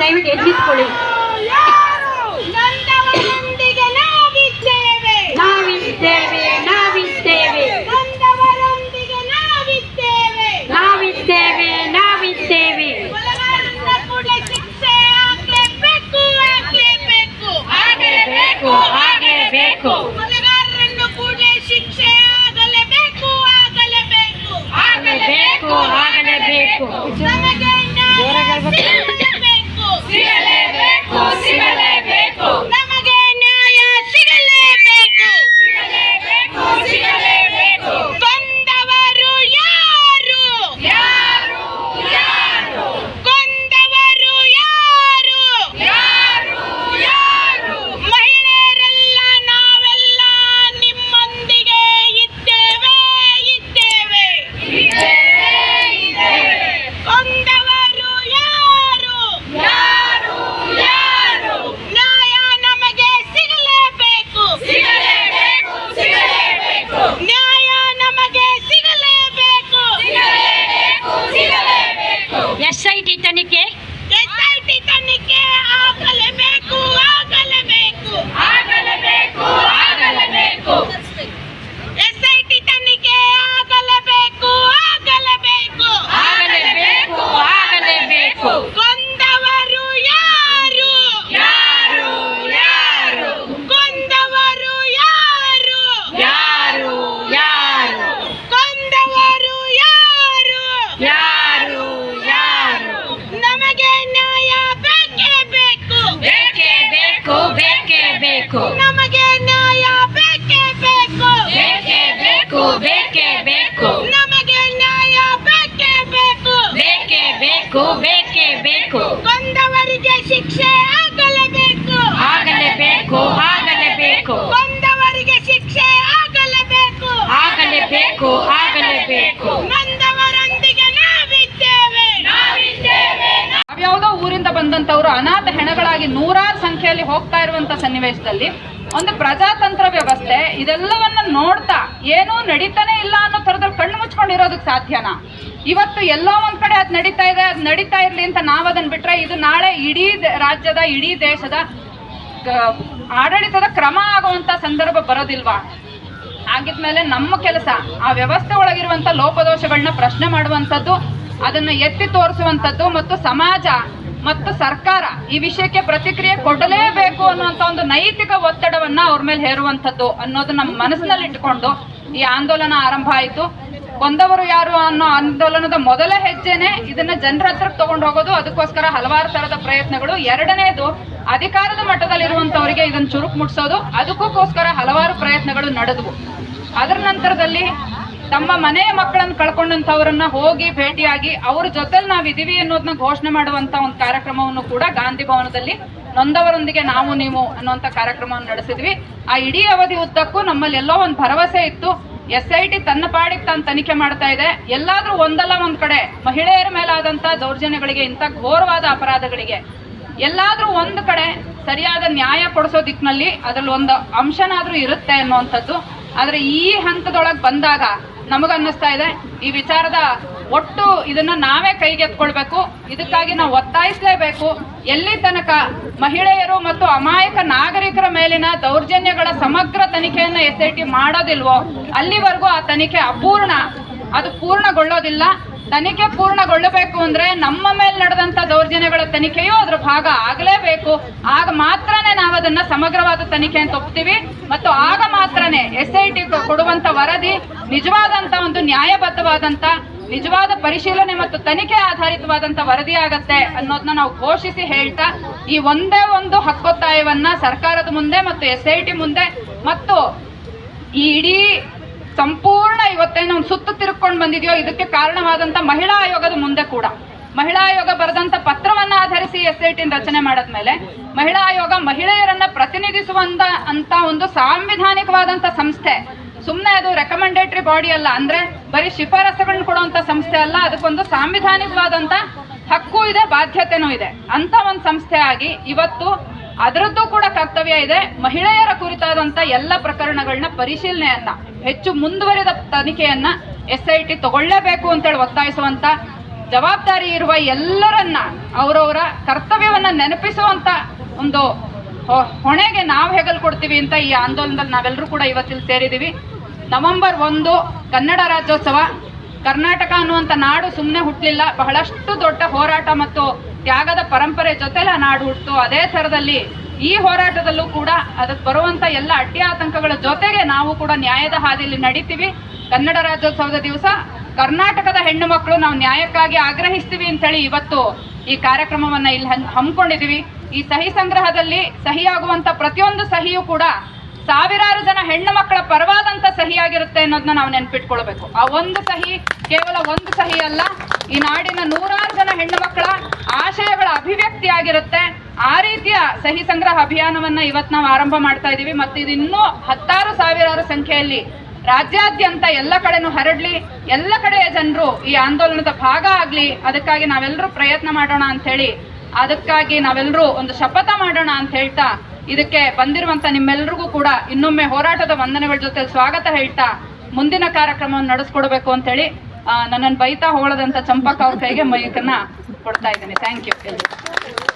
টাইমে এক্সিট করে ಎಸ್ ಬೇಕೇ ಬೇಕು ಬೇಕೇ. ಬೇಕು ಕೊಂದವರಿಗೆ ಶಿಕ್ಷೆ ಆಗಲೇಬೇಕು. ಆಗಲೇಬೇಕು ಆಗಲೇಬೇಕು. ಕೊಂದವರಿಗೆ ಶಿಕ್ಷೆ ಆಗಲೇಬೇಕು. ಆಗಲೇಬೇಕು ಆಗಲೇಬೇಕು. ನೊಂದವರೊಂದಿಗೆ ನಾವಿದ್ದೇವೆ. ನಾವಿದ್ದೇವೆ. ಊರಿಂದ ಬಂದಂತವರು ಅನಾಥ ಹೆಣಗಳಾಗಿ ನೂರಾರು ಸಂಖ್ಯೆಯಲ್ಲಿ ಹೋಗ್ತಾ ಇರುವಂತ ಸನ್ನಿವೇಶದಲ್ಲಿ ಒಂದು ಪ್ರಜಾತಂತ್ರ ವ್ಯವಸ್ಥೆ ಇದೆಲ್ಲವನ್ನ ನೋಡ್ತಾ ಏನೂ ನಡೀತಾನೆ ಇಲ್ಲ ಅನ್ನೋ ಥರದಲ್ಲಿ ಕಣ್ಣು ಮುಚ್ಕೊಂಡಿರೋದಕ್ಕೆ ಸಾಧ್ಯನಾ? ಇವತ್ತು ಎಲ್ಲೋ ಒಂದ್ ಕಡೆ ಅದು ನಡೀತಾ ಇದೆ, ಅದು ನಡೀತಾ ಇರ್ಲಿ ಅಂತ ನಾವು ಅದನ್ನ ಬಿಟ್ರೆ ಇದು ನಾಳೆ ಇಡೀ ರಾಜ್ಯದ, ಇಡೀ ದೇಶದ ಆಡಳಿತದ ಕ್ರಮ ಆಗುವಂತ ಸಂದರ್ಭ ಬರೋದಿಲ್ವಾ? ಆಗಿದ್ಮೇಲೆ ನಮ್ಮ ಕೆಲಸ, ಆ ವ್ಯವಸ್ಥೆ ಒಳಗಿರುವಂತ ಲೋಪದೋಷಗಳನ್ನ ಪ್ರಶ್ನೆ ಮಾಡುವಂಥದ್ದು, ಅದನ್ನು ಎತ್ತಿ ತೋರಿಸುವಂಥದ್ದು ಮತ್ತು ಸಮಾಜ ಮತ್ತು ಸರ್ಕಾರ ಈ ವಿಷಯಕ್ಕೆ ಪ್ರತಿಕ್ರಿಯೆ ಕೊಡಲೇಬೇಕು ಅನ್ನುವಂಥ ಒಂದು ನೈತಿಕ ಒತ್ತಡವನ್ನ ಅವ್ರ ಮೇಲೆ ಹೇರುವಂಥದ್ದು ಅನ್ನೋದು ನಮ್ಮ ಮನಸ್ಸಿನಲ್ಲಿ ಇಟ್ಕೊಂಡು ಈ ಆಂದೋಲನ ಆರಂಭ ಆಯಿತು. ಕೊಂದವರು ಯಾರು ಅನ್ನೋ ಆಂದೋಲನದ ಮೊದಲ ಹೆಜ್ಜೆನೆ ಇದನ್ನ ಜನರ ಹತ್ರ ತಗೊಂಡು ಹೋಗೋದು. ಅದಕ್ಕೋಸ್ಕರ ಹಲವಾರು ತರದ ಪ್ರಯತ್ನಗಳು. ಎರಡನೇದು, ಅಧಿಕಾರದ ಮಟ್ಟದಲ್ಲಿರುವಂತವರಿಗೆ ಇದನ್ನ ಚುರುಕು ಮುಟ್ಸೋದು. ಅದಕ್ಕೋಸ್ಕರ ಹಲವಾರು ಪ್ರಯತ್ನಗಳು ನಡೆದವು. ಅದರ ನಂತರದಲ್ಲಿ ತಮ್ಮ ಮನೆಯ ಮಕ್ಕಳನ್ನು ಕಳ್ಕೊಂಡಂತವರನ್ನ ಹೋಗಿ ಭೇಟಿಯಾಗಿ ಅವ್ರ ಜೊತೆಲಿ ಇದೀವಿ ಅನ್ನೋದನ್ನ ಘೋಷಣೆ ಮಾಡುವಂತ ಒಂದು ಕಾರ್ಯಕ್ರಮವನ್ನು ಕೂಡ ಗಾಂಧಿ ಭವನದಲ್ಲಿ ನೊಂದವರೊಂದಿಗೆ ನಾವು, ನೀವು ಅನ್ನುವಂಥ ಕಾರ್ಯಕ್ರಮವನ್ನು ನಡೆಸಿದ್ವಿ. ಆ ಇಡೀ ಅವಧಿ ಉದ್ದಕ್ಕೂ ನಮ್ಮಲ್ಲಿ ಎಲ್ಲೋ ಒಂದು ಭರವಸೆ ಇತ್ತು. ಎಸ್ ಐ ಟಿ ತನ್ನ ಪಾಡಿಗೆ ತಾನು ತನಿಖೆ ಮಾಡ್ತಾ ಇದೆ. ಎಲ್ಲಾದರೂ ಒಂದಲ್ಲ ಒಂದು ಕಡೆ ಮಹಿಳೆಯರ ಮೇಲಾದಂಥ ದೌರ್ಜನ್ಯಗಳಿಗೆ ಇಂಥ ಘೋರವಾದ ಅಪರಾಧಗಳಿಗೆ. ಎಲ್ಲಾದರೂ ಒಂದು ಕಡೆ ಸರಿಯಾದ ನ್ಯಾಯ ಕೊಡಿಸೋ ದಿಕ್ಕಿನಲ್ಲಿ ಅದರಲ್ಲಿ ಒಂದು ಅಂಶನಾದರೂ ಇರುತ್ತೆ ಅನ್ನುವಂಥದ್ದು. ಆದರೆ ಈ ಹಂತದೊಳಗೆ ಬಂದಾಗ ನಮಗನ್ನಿಸ್ತಾ ಇದೆ, ಈ ವಿಚಾರದ ಒಟ್ಟು ಇದನ್ನ ನಾವೇ ಕೈಗೆತ್ಕೊಳ್ಬೇಕು ಇದಕ್ಕಾಗಿ ನಾವು ಒತ್ತಾಯಿಸಲೇಬೇಕು. ಎಲ್ಲಿ ತನಕ ಮಹಿಳೆಯರು ಮತ್ತು ಅಮಾಯಕ ನಾಗರಿಕರ ಮೇಲಿನ ದೌರ್ಜನ್ಯಗಳ ಸಮಗ್ರ ತನಿಖೆಯನ್ನ ಎಸ್ ಐ ಟಿ ಮಾಡೋದಿಲ್ವೋ, ಅಲ್ಲಿವರೆಗೂ ಆ ತನಿಖೆ ಅಪೂರ್ಣ. ಅದು ಪೂರ್ಣಗೊಳ್ಳೋದಿಲ್ಲ. ತನಿಖೆ ಪೂರ್ಣಗೊಳ್ಳಬೇಕು ಅಂದ್ರೆ ನಮ್ಮ ಮೇಲೆ ನಡೆದಂತ ದೌರ್ಜನ್ಯಗಳ ತನಿಖೆಯೂ ಅದ್ರ ಭಾಗ ಆಗಲೇಬೇಕು. ಆಗ ಮಾತ್ರನೇ ನಾವು ಅದನ್ನ ಸಮಗ್ರವಾದ ತನಿಖೆ ಅಂತ ಒಪ್ತೀವಿ. ಮತ್ತು ಆಗ ಮಾತ್ರನೇ ಎಸ್ ಐ ಟಿ ಕೊಡುವಂತ ವರದಿ, ನಿಜವಾದಂತ ಒಂದು ನ್ಯಾಯಬದ್ಧವಾದಂತ ನಿಜವಾದ ಪರಿಶೀಲನೆ ಮತ್ತು ತನಿಖೆ ಆಧಾರಿತವಾದಂತ ವರದಿ ಆಗತ್ತೆ ಅನ್ನೋದನ್ನ ನಾವು ಘೋಷಿಸಿ ಹೇಳ್ತಾ, ಈ ಒಂದೇ ಒಂದು ಹಕ್ಕೊತ್ತಾಯವನ್ನ ಸರ್ಕಾರದ ಮುಂದೆ ಮತ್ತು ಎಸ್ ಐ ಟಿ ಮುಂದೆ ಮತ್ತು ಈ ಇಡೀ ಸಂಪೂರ್ಣ ಇವತ್ತೇನು ಸುತ್ತು ತಿರುಕೊಂಡು ಬಂದಿದೆಯೋ, ಇದಕ್ಕೆ ಕಾರಣವಾದಂತ ಮಹಿಳಾ ಆಯೋಗದ ಮುಂದೆ ಕೂಡ. ಮಹಿಳಾ ಆಯೋಗ ಬರೆದಂತ ಪತ್ರವನ್ನ ಆಧರಿಸಿ ಎಸ್ ಐ ಟಿ ರಚನೆ ಮಾಡದ್ಮೇಲೆ ಮಹಿಳಾ ಆಯೋಗ ಮಹಿಳೆಯರನ್ನ ಪ್ರತಿನಿಧಿಸುವಂತ ಅಂತ ಒಂದು ಸಾಂವಿಧಾನಿಕವಾದಂತ ಸಂಸ್ಥೆ ಸುಮ್ಮನೆ ಅದು ರೆಕಮೆಂಡೇಟರಿ ಬಾಡಿ ಅಲ್ಲ. ಅಂದ್ರೆ ಬರೀ ಶಿಫಾರಸುಗಳನ್ನ ಕೊಡುವಂತ ಸಂಸ್ಥೆ ಅಲ್ಲ, ಅದಕ್ಕೊಂದು ಸಾಂವಿಧಾನಿಕವಾದಂತ ಹಕ್ಕು ಇದೆ, ಬಾಧ್ಯತೆನೂ ಇದೆ. ಅಂತ ಒಂದು ಸಂಸ್ಥೆ ಆಗಿ ಇವತ್ತು ಅದರದ್ದು ಕೂಡ ಕರ್ತವ್ಯ ಇದೆ. ಮಹಿಳೆಯರ ಕುರಿತಾದಂತ ಎಲ್ಲ ಪ್ರಕರಣಗಳನ್ನ ಪರಿಶೀಲನೆಯನ್ನ, ಹೆಚ್ಚು ಮುಂದುವರಿದ ತನಿಖೆಯನ್ನ ಎಸ್ ಐ ಟಿ ತಗೊಳ್ಳೇಬೇಕು ಅಂತೇಳಿ ಒತ್ತಾಯಿಸುವಂತ ಜವಾಬ್ದಾರಿ ಇರುವ ಎಲ್ಲರನ್ನ, ಅವರವರ ಕರ್ತವ್ಯವನ್ನ ನೆನಪಿಸುವಂತ ಒಂದು ಹೊಣೆಗೆ ನಾವು ಹೆಗಲು ಕೊಡ್ತೀವಿ ಅಂತ ಈ ಆಂದೋಲನದಲ್ಲಿ ನಾವೆಲ್ಲರೂ ಕೂಡ ಇವತ್ತಿಲ್ಲಿ ಸೇರಿದ್ದೀವಿ ನವೆಂಬರ್ ಒಂದು ಕನ್ನಡ ರಾಜ್ಯೋತ್ಸವ. ಕರ್ನಾಟಕ ಅನ್ನುವಂಥ ನಾಡು ಸುಮ್ಮನೆ ಹುಟ್ಟಲಿಲ್ಲ ಬಹಳಷ್ಟು ದೊಡ್ಡ ಹೋರಾಟ ಮತ್ತು ತ್ಯಾಗದ ಪರಂಪರೆ ಜೊತೆಲೆ ನಾಡು ಹುಟ್ಟಿತು ಅದೇ ಥರದಲ್ಲಿ ಈ ಹೋರಾಟದಲ್ಲೂ ಕೂಡ ಅದಕ್ಕೆ ಬರುವಂಥ ಎಲ್ಲ ಅಡ್ಡಿ ಆತಂಕಗಳ ಜೊತೆಗೆ ನಾವು ಕೂಡ ನ್ಯಾಯದ ಹಾದಿಯಲ್ಲಿ ನಡೀತೀವಿ. ಕನ್ನಡ ರಾಜ್ಯೋತ್ಸವದ ದಿವಸ ಕರ್ನಾಟಕದ ಹೆಣ್ಣು ಮಕ್ಕಳು ನಾವು ನ್ಯಾಯಕ್ಕಾಗಿ ಆಗ್ರಹಿಸ್ತೀವಿ ಅಂತೇಳಿ ಇವತ್ತು ಈ ಕಾರ್ಯಕ್ರಮವನ್ನು ಇಲ್ಲಿ ಹಮ್ಮಿಕೊಂಡಿದ್ದೀವಿ. ಈ ಸಹಿ ಸಂಗ್ರಹದಲ್ಲಿ ಸಹಿಯಾಗುವಂಥ ಪ್ರತಿಯೊಂದು ಸಹಿಯೂ ಕೂಡ ಸಾವಿರಾರು ಜನ ಹೆಣ್ಣು ಮಕ್ಕಳ ಪರವಾದಂತ ಸಹಿಯಾಗಿರುತ್ತೆ ಅನ್ನೋದನ್ನ ನಾವು ನೆನ್ಪಿಟ್ಕೊಳ್ಬೇಕು. ಆ ಒಂದು ಸಹಿ ಕೇವಲ ಒಂದು ಸಹಿ ಅಲ್ಲ, ಈ ನಾಡಿನ ನೂರಾರು ಜನ ಹೆಣ್ಣು ಮಕ್ಕಳ ಆಶಯಗಳ ಅಭಿವ್ಯಕ್ತಿ ಆಗಿರುತ್ತೆ ಆ ರೀತಿಯ ಸಹಿ ಸಂಗ್ರಹ ಅಭಿಯಾನವನ್ನ ಇವತ್ತು ನಾವು ಆರಂಭ ಮಾಡ್ತಾ ಇದ್ದೀವಿ ಮತ್ತು ಇದು ಇನ್ನೂ ಹತ್ತಾರು ಸಾವಿರಾರು ಸಂಖ್ಯೆಯಲ್ಲಿ ರಾಜ್ಯಾದ್ಯಂತ ಎಲ್ಲ ಕಡೆನೂ ಹರಡಲಿ, ಎಲ್ಲ ಕಡೆಯ ಜನರು ಈ ಆಂದೋಲನದ ಭಾಗ ಆಗಲಿ, ಅದಕ್ಕಾಗಿ ನಾವೆಲ್ಲರೂ ಪ್ರಯತ್ನ ಮಾಡೋಣ ಅಂತ ಹೇಳಿ, ಅದಕ್ಕಾಗಿ ನಾವೆಲ್ಲರೂ ಒಂದು ಶಪಥ ಮಾಡೋಣ ಅಂತ ಹೇಳ್ತಾ ಇದಕ್ಕೆ ಬಂದಿರುವಂತ ನಿಮ್ಮೆಲ್ಲರಿಗೂ ಕೂಡ ಇನ್ನೊಮ್ಮೆ ಹೋರಾಟದ ವಂದನೆಗಳ ಜೊತೆ ಸ್ವಾಗತ ಹೇಳ್ತಾ ಮುಂದಿನ ಕಾರ್ಯಕ್ರಮವನ್ನು ನಡೆಸ್ಕೊಡ್ಬೇಕು ಅಂತ ಹೇಳಿ ನನ್ನನ್ನು ಬೈತಾ ಹೋಳದಂತ ಚಂಪಕ್ ಅವ್ರ ಕೈಗೆ ಮೈಕನ್ನ ಕೊಡ್ತಾ ಇದ್ದೀನಿ. Thank you